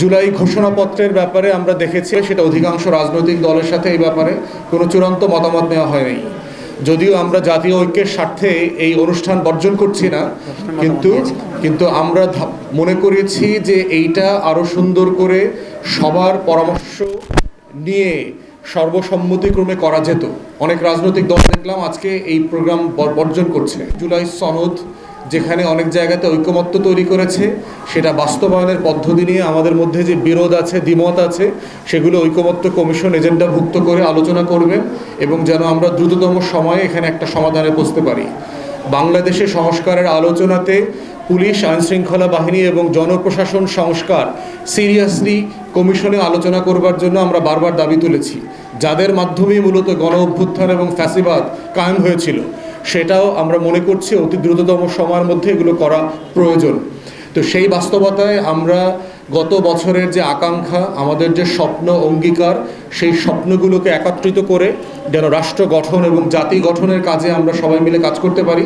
জুলাই ঘোষণাপত্রের ব্যাপারে আমরা দেখেছি, সেটা অধিকাংশ রাজনৈতিক দলের সাথে এই ব্যাপারে কোনো চূড়ান্ত মতামত নেওয়া হয়নি। যদিও আমরা জাতীয় ঐক্যের স্বার্থে এই অনুষ্ঠান বর্জন করছি না, কিন্তু কিন্তু আমরা মনে করেছি যে এইটা আরও সুন্দর করে সবার পরামর্শ নিয়ে সর্বসম্মতিক্রমে করা যেত। অনেক রাজনৈতিক দল দেখলাম আজকে এই প্রোগ্রাম বর্জন করছে। জুলাই সনদ যেখানে অনেক জায়গাতে ঐকমত্য তৈরি করেছে, সেটা বাস্তবায়নের পদ্ধতি নিয়ে আমাদের মধ্যে যে বিরোধ আছে, দ্বিমত আছে, সেগুলো ঐকমত্য কমিশন এজেন্ডাভুক্ত করে আলোচনা করবেন এবং যেন আমরা দ্রুততম সময়ে এখানে একটা সমাধানে বসতে পারি। বাংলাদেশে সংস্কারের আলোচনাতে পুলিশ, আইনশৃঙ্খলা বাহিনী এবং জনপ্রশাসন সংস্কার সিরিয়াসলি কমিশনে আলোচনা করবার জন্য আমরা বারবার দাবি তুলেছি। যাদের মাধ্যমেই মূলত গণ অভ্যুত্থান এবং ফ্যাসিবাদ কায়েম হয়েছিল সেটাও আমরা মনে করছি অতি দ্রুততম সময়ের মধ্যে এগুলো করা প্রয়োজন। তো সেই বাস্তবতায় আমরা গত বছরের যে আকাঙ্ক্ষা, আমাদের যে স্বপ্ন, অঙ্গীকার, সেই স্বপ্নগুলোকে একত্রিত করে যেন রাষ্ট্র গঠন এবং জাতি গঠনের কাজে আমরা সবাই মিলে কাজ করতে পারি।